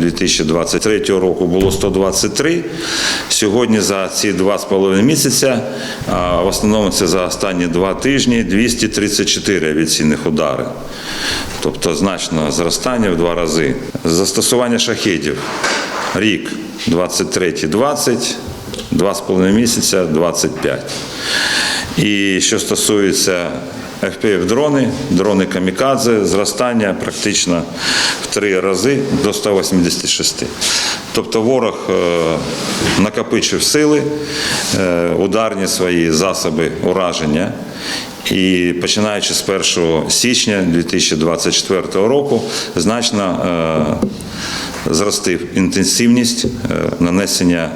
2023 року було 123. Сьогодні за ці два з половиною місяця, а в основному це за останні два тижні, 234 авіаційних удари. Тобто значне зростання в два рази. Застосування шахедів рік 23-20, два з половиною місяця 25. І що стосується fpv дрони, камікадзе, зростання практично в три рази до 186. Тобто ворог е, накопичив сили, е, ударні свої засоби ураження. І починаючи з 1 січня 2024 року значно е, зростив інтенсивність нанесення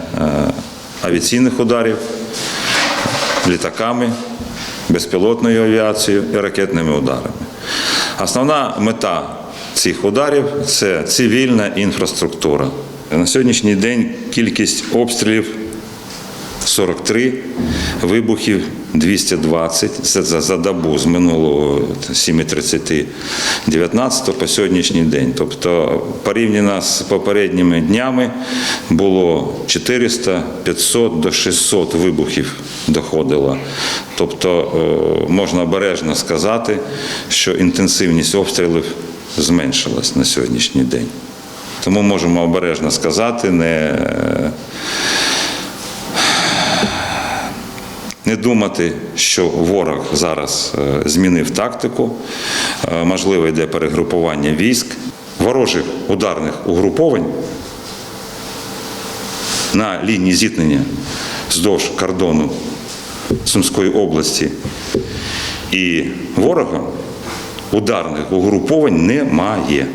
авіаційних ударів літаками, безпілотною авіацією і ракетними ударами. Основна мета цих ударів це цивільна інфраструктура. На сьогоднішній день кількість обстрілів 43, вибухів 220. Це за, за добу з минулого 7.30 19 по сьогоднішній день. Тобто порівняно з попередніми днями було 400, 500 до 600 вибухів доходило. Тобто е, можна обережно сказати, що інтенсивність обстрілів зменшилась на сьогоднішній день. Тому можемо обережно сказати, не е, не думати, що ворог зараз е, змінив тактику, можливо, йде перегрупування військ, ворожих ударних угруповань на лінії зіткнення вздовж кордону Сумської області і ворога ударних угруповань немає.